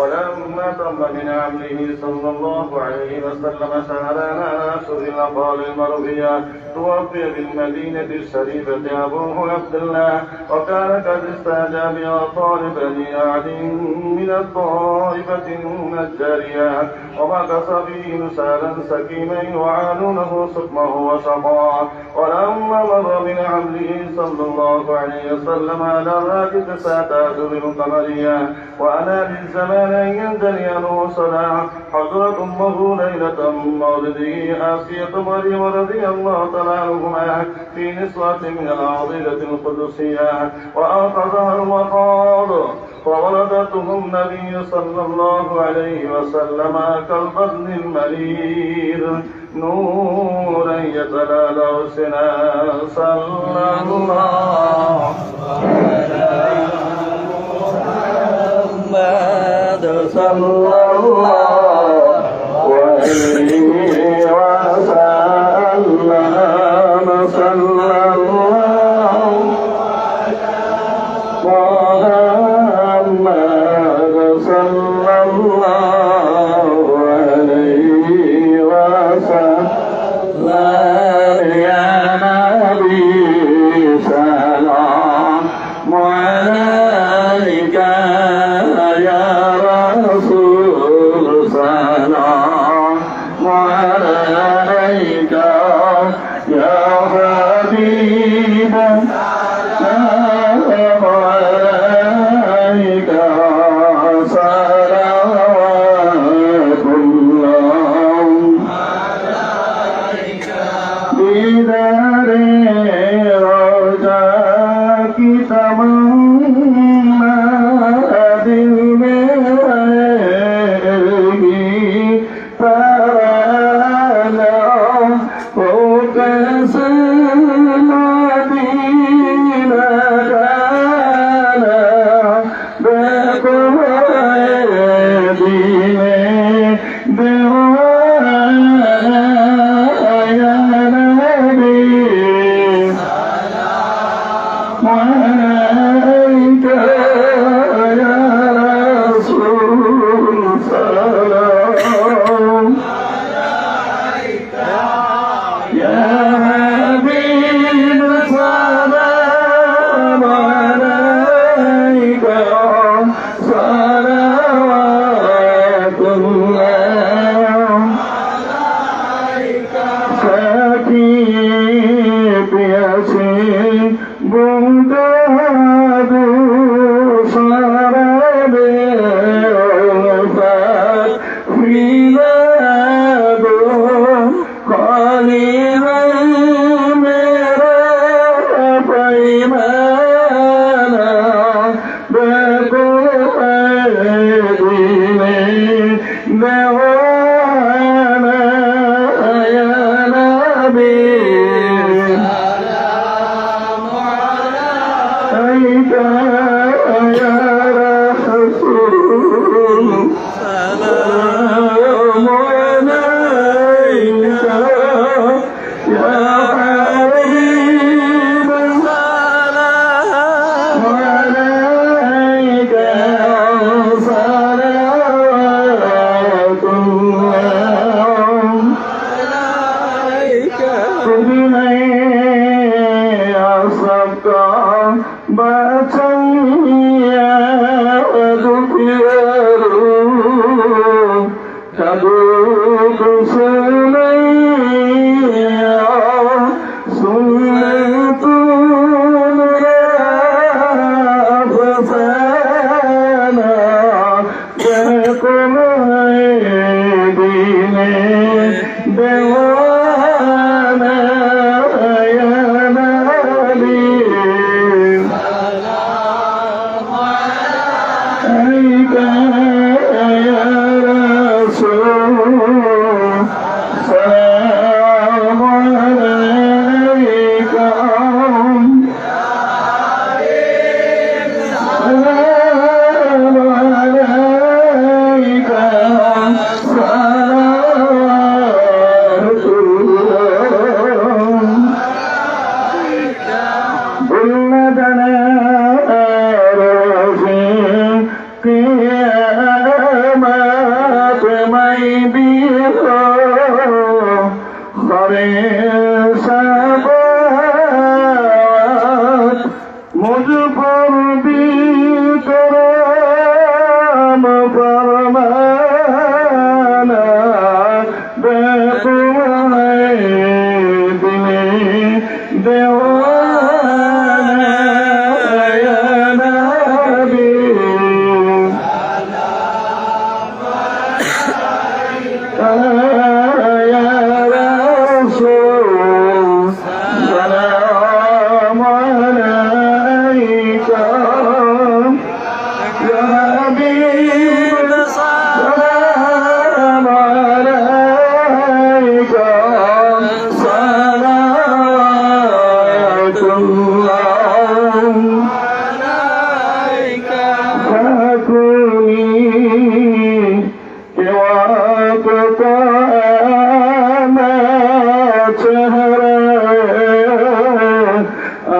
ولما تم من عمله صلى الله عليه وسلم سألنا ناس بالأقوال المرضية توفي بالمدينة الشريفة أبوه عبد الله وكان قد استاجى بأطار بني عدي من الطائفة النجارية ومكث فيه نسالا سكيما يعانونه سقمه وشقاء ولما مر من عمله صلى الله عليه وسلم على الراكب ساتات بالقمرية وأنا للزمان ينجلي له صلاة حضرت أمه ليلة مولده آسية مريم رضي الله تعالى عنهما في نسوة من العضيلة القدسية وأنقذها الوقار فولدته النبي صلى الله عليه وسلم كالبدن المنير نورا يتلالى سنا صلى الله محمد صلى الله عليه न सभ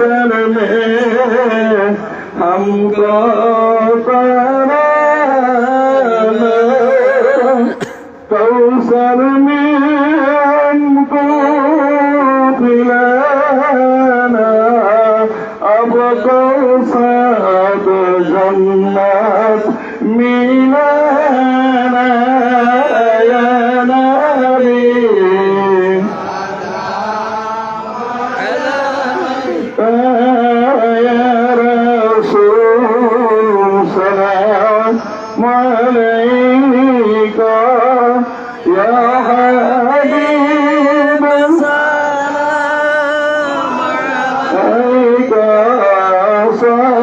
सर में हमको कौसर में हमको खिलाना अब कौसर जन्नत मिला Oh.